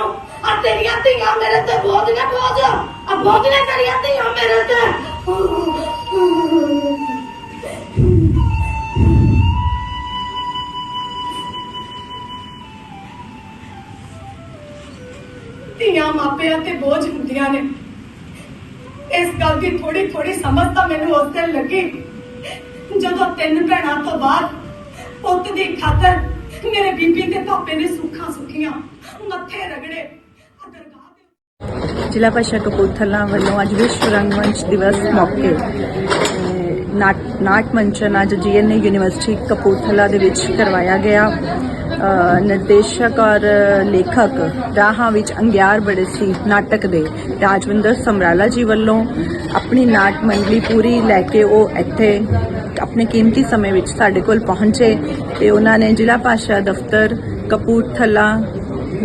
ਨੂੰ ਆ ਤੇਰੀਆਂ ਧੀਆਂ ਮੇਰੇ ਤੇ ਬੋਝ ਨੇ ਬੋਝ ਆ ਬੋਝ ਨੇ ਤੇਰੀਆਂ ਧੀਆਂ ਮੇਰੇ ਤੇ। ਧੀਆਂ ਮਾਪਿਆਂ ਤੇ ਬੋਝ ਹੁੰਦੀਆਂ ਨੇ। ਇਸ ਗੱਲ ਦੀ ਥੋੜੀ ਥੋੜੀ ਸਮਝ ਤਾਂ ਮੈਨੂੰ ਉਸ ਦਿਨ ਲੱਗੀ। ਜਦੋਂ ਤਿੰਨ ਭੈਣਾਂ ਤੋਂ ਬਾਅਦ ਪੁੱਤ ਦੀ ਖਾਤਰ ਮੇਰੇ ਬੀਬੀ ਤੇ ਪਾਪੇ ਨੇ ਸੁੱਖਾਂ ਸੁੱਖੀਆਂ। ਮੱਥੇ ਰਗੜੇ। ਜ਼ਿਲ੍ਹਾ ਪਰਿਸ਼ਦ ਕਪੂਰਥਲਾ ਵੱਲੋਂ ਅੱਜ ਵਿਸ਼ਵ ਰੰਗਮੰਚ ਦਿਵਸ ਮੌਕੇ ਨਾਟ ਨਾਟ ਮੰਚਨ ਅੱਜ ਜੀਐਨਏ ਯੂਨੀਵਰਸਿਟੀ ਕਪੂਰਥਲਾ ਦੇ ਵਿੱਚ ਕਰਵਾਇਆ ਗਿਆ। ਨਿਰਦੇਸ਼ਕ ਔਰ ਲੇਖਕ ਰਾਹਾਂ ਵਿੱਚ ਅੰਗਿਆਰ ਬੜੇ ਸੀ ਨਾਟਕ ਦੇ। ਰਾਜਵਿੰਦਰ ਸਮਰਾਲਾ ਜੀ ਵੱਲੋਂ ਆਪਣੀ ਨਾਟ ਮੰਡਲੀ ਪੂਰੀ ਲੈ ਕੇ ਉਹ ਇੱਥੇ ਆਪਣੇ ਕੀਮਤੀ ਸਮੇਂ ਵਿੱਚ ਸਾਡੇ ਕੋਲ ਪਹੁੰਚੇ ਤੇ ਉਹਨਾਂ ਨੇ ਜ਼ਿਲ੍ਹਾ ਭਾਸ਼ਾ ਦਫ਼ਤਰ ਕਪੂਰਥਲਾ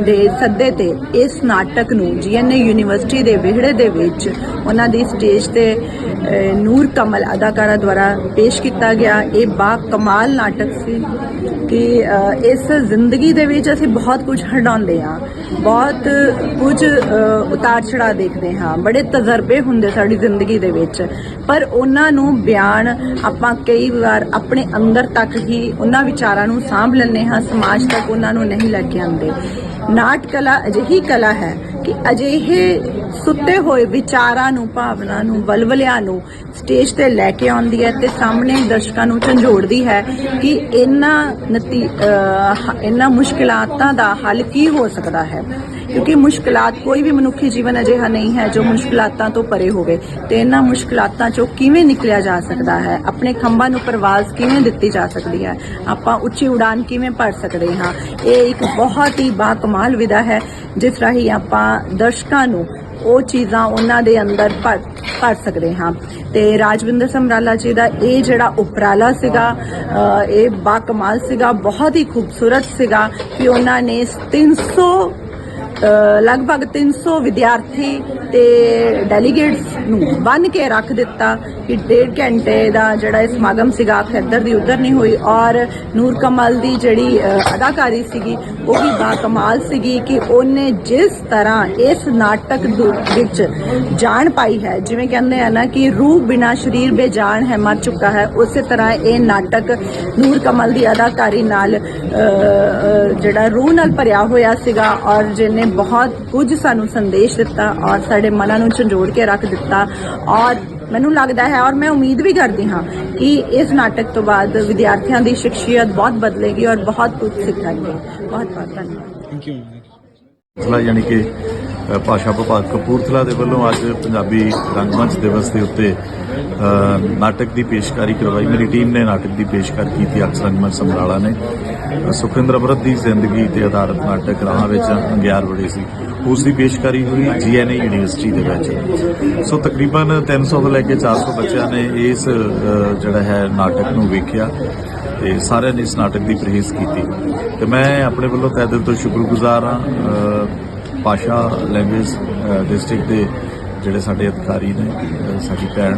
ਦੇ ਸੱਦੇ ਤੇ ਇਸ ਨਾਟਕ ਨੂੰ ਜੀਐਨਏ ਯੂਨੀਵਰਸਿਟੀ ਦੇ ਵਿਹੜੇ ਦੇ ਵਿੱਚ ਉਹਨਾਂ ਦੀ ਸਟੇਜ ਤੇ ਨੂਰ ਕਮਲ ਅਦਾਕਾਰਾ ਦੁਆਰਾ ਪੇਸ਼ ਕੀਤਾ ਗਿਆ। ਇਹ ਬਾ ਕਮਾਲ ਨਾਟਕ ਸੀ ਕਿ ਇਸ ਜ਼ਿੰਦਗੀ ਦੇ ਵਿੱਚ ਅਸੀਂ ਬਹੁਤ ਕੁਝ ਹੰਡਾਉਂਦੇ ਹਾਂ, ਬਹੁਤ ਕੁਝ ਉਤਾਰ ਚੜਾ ਦੇਖਦੇ ਹਾਂ, ਬੜੇ ਤਜਰਬੇ ਹੁੰਦੇ ਸਾਡੀ ਜ਼ਿੰਦਗੀ ਦੇ ਵਿੱਚ। ਪਰ ਉਹਨਾਂ ਨੂੰ ਬਿਆਨ ਆਪਾਂ ਕਈ ਵਾਰ ਆਪਣੇ ਅੰਦਰ ਤੱਕ ਹੀ ਉਹਨਾਂ ਵਿਚਾਰਾਂ ਨੂੰ ਸਾਂਭ ਲੈਂਦੇ ਹਾਂ, ਸਮਾਜ ਤੱਕ ਉਹਨਾਂ ਨੂੰ ਨਹੀਂ ਲੈ ਕੇ ਆਉਂਦੇ। ਨਾਟ ਕਲਾ ਅਜਿਹੀ ਕਲਾ ਹੈ ਕਿ ਅਜਿਹੇ ਸੁੱਤੇ ਹੋਏ ਵਿਚਾਰਾਂ ਨੂੰ, ਭਾਵਨਾ ਨੂੰ, ਵਲਵਲਿਆਂ ਨੂੰ ਸਟੇਜ ਤੇ ਲੈ ਕੇ ਆਉਂਦੀ ਹੈ ਤੇ ਸਾਹਮਣੇ ਦਰਸ਼ਕਾਂ ਨੂੰ ਝੰਜੋੜਦੀ ਹੈ ਕਿ ਇਹਨਾਂ ਨਤੀ ਇਹਨਾਂ ਮੁਸ਼ਕਿਲਾਤਾਂ ਦਾ ਹੱਲ ਕੀ ਹੋ ਸਕਦਾ ਹੈ। ਕਿਉਂਕਿ ਮੁਸ਼ਕਿਲਾਤ ਕੋਈ ਵੀ ਮਨੁੱਖੀ ਜੀਵਨ ਅਜਿਹਾ ਨਹੀਂ ਹੈ ਜੋ ਮੁਸ਼ਕਿਲਾਤਾਂ ਤੋਂ ਪਰੇ ਹੋਵੇ ਤੇ ਇਹਨਾਂ ਮੁਸ਼ਕਿਲਾਤਾਂ ਚੋਂ ਕਿਵੇਂ ਨਿਕਲਿਆ ਜਾ ਸਕਦਾ ਹੈ? ਆਪਣੇ ਖੰਭਾਂ ਨੂੰ ਪਰਵਾਜ਼ ਕਿਵੇਂ ਦਿੱਤੀ ਜਾ ਸਕਦੀ ਹੈ? ਆਪਾਂ ਉੱਚੀ ਉਡਾਨ ਕਿਵੇਂ ਭਰ ਸਕਦੇ ਹਾਂ? ਇਹ ਇੱਕ ਬਹੁਤ ਹੀ ਬਾਕਮਾਲ ਵਿਧਾ ਹੈ ਜਿਸ ਰਾਹੀਂ ਆਪਾਂ ਦਰਸ਼ਕਾਂ ਨੂੰ ਉਹ ਚੀਜ਼ਾਂ ਉਹਨਾਂ ਦੇ ਅੰਦਰ ਭਰ ਭਰ ਸਕਦੇ ਹਾਂ। ਤੇ ਰਾਜਵਿੰਦਰ ਸਮਰਾਲਾ ਜੀ ਦਾ ਇਹ ਜਿਹੜਾ ਉਪਰਾਲਾ ਸੀਗਾ ਅਹ ਇਹ ਬਾਕਮਾਲ ਸੀਗਾ ਬਹੁਤ ਹੀ ਖੂਬਸੂਰਤ ਸੀਗਾ ਕਿ ਉਹਨਾਂ ਨੇ 300 ਅ, ਲਗਭਗ 300 ਵਿਦਿਆਰਥੀ ਤੇ ਡੈਲੀਗੇਟਸ ਨੂੰ ਬੰਨ ਕੇ ਰੱਖ ਦਿੱਤਾ ਕਿ ਡੇਢ ਘੰਟੇ ਦਾ ਜਿਹੜਾ ਇਹ ਸਮਾਗਮ ਸੀਗਾ ਖੱਦਰ ਦੀ ਉੱਧਰ ਨਹੀਂ ਹੋਈ ਔਰ ਨੂਰ ਕਮਲ ਦੀ ਜਿਹੜੀ ਅਦਾਕਾਰੀ ਸੀਗੀ, ਉਹ ਵੀ ਬਾ ਕਮਾਲ ਸੀਗੀ ਕਿ ਉਹਨੇ ਜਿਸ ਤਰ੍ਹਾਂ ਇਸ ਨਾਟਕ ਦੇ ਵਿੱਚ ਜਾਣ ਪਾਈ ਹੈ, ਜਿਵੇਂ ਕਹਿੰਦੇ ਆ ਨਾ ਕਿ ਰੂਹ ਬਿਨਾ ਸਰੀਰ ਬੇਜਾਨ ਹੈ, ਮਰ ਚੁੱਕਾ ਹੈ, ਉਸੇ ਤਰ੍ਹਾਂ ਇਹ ਨਾਟਕ ਨੂਰ ਕਮਲ ਦੀ ਅਦਾਕਾਰੀ ਨਾਲ ਜਿਹੜਾ ਰੂਹ ਨਾਲ ਭਰਿਆ ਹੋਇਆ ਸੀਗਾ ਔਰ ਜਿਹਨੇ ਬਹੁਤ ਕੁਝ ਸਾਨੂੰ ਸੰਦੇਸ਼ ਦਿੱਤਾ ਔਰ ਸਾਡੇ ਮਨਾਂ ਨੂੰ ਝੰਜੋੜ ਕੇ ਰੱਖ ਦਿੱਤਾ ਔਰ ਮੈਨੂੰ ਲੱਗਦਾ ਹੈ ਔਰ ਮੈਂ ਉਮੀਦ ਵੀ ਕਰਦੀ ਹਾਂ ਕਿ ਇਸ ਨਾਟਕ ਤੋਂ ਬਾਅਦ ਵਿਦਿਆਰਥੀਆਂ ਦੀ ਸ਼ਖਸੀਅਤ ਬਹੁਤ ਬਦਲੇਗੀ ਔਰ ਬਹੁਤ ਕੁਝ ਸਿੱਖਣਗੇ। ਬਹੁਤ ਬਹੁਤ ਧੰਨਵਾਦ। ਥੈਂਕ ਯੂ ਕਪੂਰਥਲਾ ਯਾਨੀ ਕਿ ਭਾਸ਼ਾ ਵਿਭਾਗ ਕਪੂਰਥਲਾ ਦੇ ਵੱਲੋਂ ਅੱਜ ਪੰਜਾਬੀ ਰੰਗਮੰਚ ਦਿਵਸ ਦੇ ਉੱਤੇ ਨਾਟਕ ਦੀ ਪੇਸ਼ਕਾਰੀ ਕਰਵਾਈ। ਮੇਰੀ ਟੀਮ ਨੇ ਨਾਟਕ ਦੀ ਪੇਸ਼ਕਾਰੀ ਕੀਤੀ ਅਕਸ ਰੰਗਮੰਚ ਸਮਰਾਲਾ ਨੇ। ਸੁਖਿੰਦਰ ਅਮਰਤ ਦੀ ਜ਼ਿੰਦਗੀ ਤੇ ਆਧਾਰਿਤ ਨਾਟਕ ਰਾਹਾਂ ਵਿੱਚ ਅੰਗਿਆਰ ਬੜੇ ਸੀ। ਉਸ ਦੀ ਪੇਸ਼ਕਾਰੀ ਹੋਈ ਜੀਐਨਏ ਯੂਨੀਵਰਸਿਟੀ ਦੇ ਵਿੱਚ। ਸੋ ਤਕਰੀਬਨ 300 ਤੋਂ ਲੈ ਕੇ 400 ਬੱਚਿਆਂ ਨੇ ਇਸ ਜਿਹੜਾ ਹੈ ਨਾਟਕ ਨੂੰ ਵੇਖਿਆ ਤੇ ਸਾਰਿਆਂ ਨੇ ਇਸ ਨਾਟਕ ਦੀ ਪ੍ਰੇਜ਼ ਕੀਤੀ। ਤੇ ਮੈਂ ਆਪਣੇ ਵੱਲੋਂ ਤਹਿ ਦਿਲ ਤੋਂ ਸ਼ੁਕਰਗੁਜ਼ਾਰ ਹਾਂ। ਅ, ਭਾਸ਼ਾ ਲੈਂਗੁਏਜ ਡਿਸਟ੍ਰਿਕਟ ਦੇ ਜਿਹੜੇ ਸਾਡੇ ਅਧਿਕਾਰੀ ਨੇ ਸਾਡੀ ਭੈਣ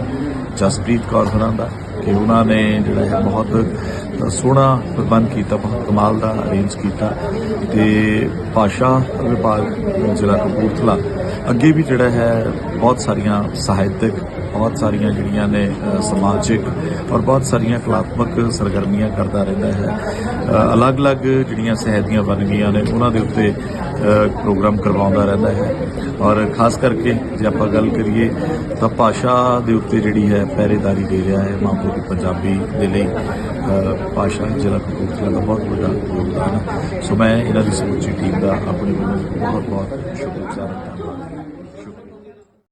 ਜਸਪ੍ਰੀਤ ਕੌਰ ਹੋਰਾਂ ਦਾ ਕਿ ਉਹਨਾਂ ਨੇ ਜਿਹੜਾ ਹੈ ਬਹੁਤ ਸੋਹਣਾ ਪ੍ਰਬੰਧ ਕੀਤਾ ਬਹੁਤ ਕਮਾਲ ਦਾ ਅਰੇਂਜ ਕੀਤਾ। ਤੇ ਭਾਸ਼ਾ ਵਿਭਾਗ ਜ਼ਿਲ੍ਹਾ ਕਪੂਰਥਲਾ ਅੱਗੇ ਵੀ ਜਿਹੜਾ ਹੈ ਬਹੁਤ ਸਾਰੀਆਂ ਸਾਹਿਤਕ ਬਹੁਤ ਸਾਰੀਆਂ ਜਿਹੜੀਆਂ ਨੇ ਸਮਾਜਿਕ ਔਰ ਬਹੁਤ ਸਾਰੀਆਂ ਕਲਾਤਮਕ ਸਰਗਰਮੀਆਂ ਕਰਦਾ ਰਹਿੰਦਾ ਹੈ। ਅਲੱਗ-ਅਲੱਗ ਜਿਹੜੀਆਂ ਸਹਿਦੀਆਂ ਬਣ ਗਈਆਂ ਨੇ, ਉਹਨਾਂ ਦੇ ਉੱਤੇ ਪ੍ਰੋਗਰਾਮ ਕਰਵਾਉਂਦਾ ਰਹਿੰਦਾ ਹੈ। ਔਰ ਖਾਸ ਕਰਕੇ ਜੇ ਆਪਾਂ ਗੱਲ ਕਰੀਏ, ਤਾਂ ਭਾਸ਼ਾ ਦੇ ਉੱਤੇ ਜਿਹੜੀ ਹੈ, ਪਹਿਰੇਦਾਰੀ ਦੇ ਰਿਹਾ ਹੈ। ਮਾਂ ਬੋਲੀ ਪੰਜਾਬੀ ਦੇ ਲਈ ਭਾਸ਼ਾ ਜ਼ਿਲ੍ਹਾ ਕਪੂਰਥਲਾ ਦਾ ਬਹੁਤ ਵੱਡਾ ਯੋਗਦਾਨ ਸੋ ਮੈਂ ਇਹਨਾਂ ਦੀ ਸਮੁੱਚੀ ਟੀਮ ਦਾ ਆਪਣੇ ਵੱਲੋਂ ਬਹੁਤ ਬਹੁਤ ਸ਼ੁਕਰਗੁਜ਼ਾਰ ਹਾਂ।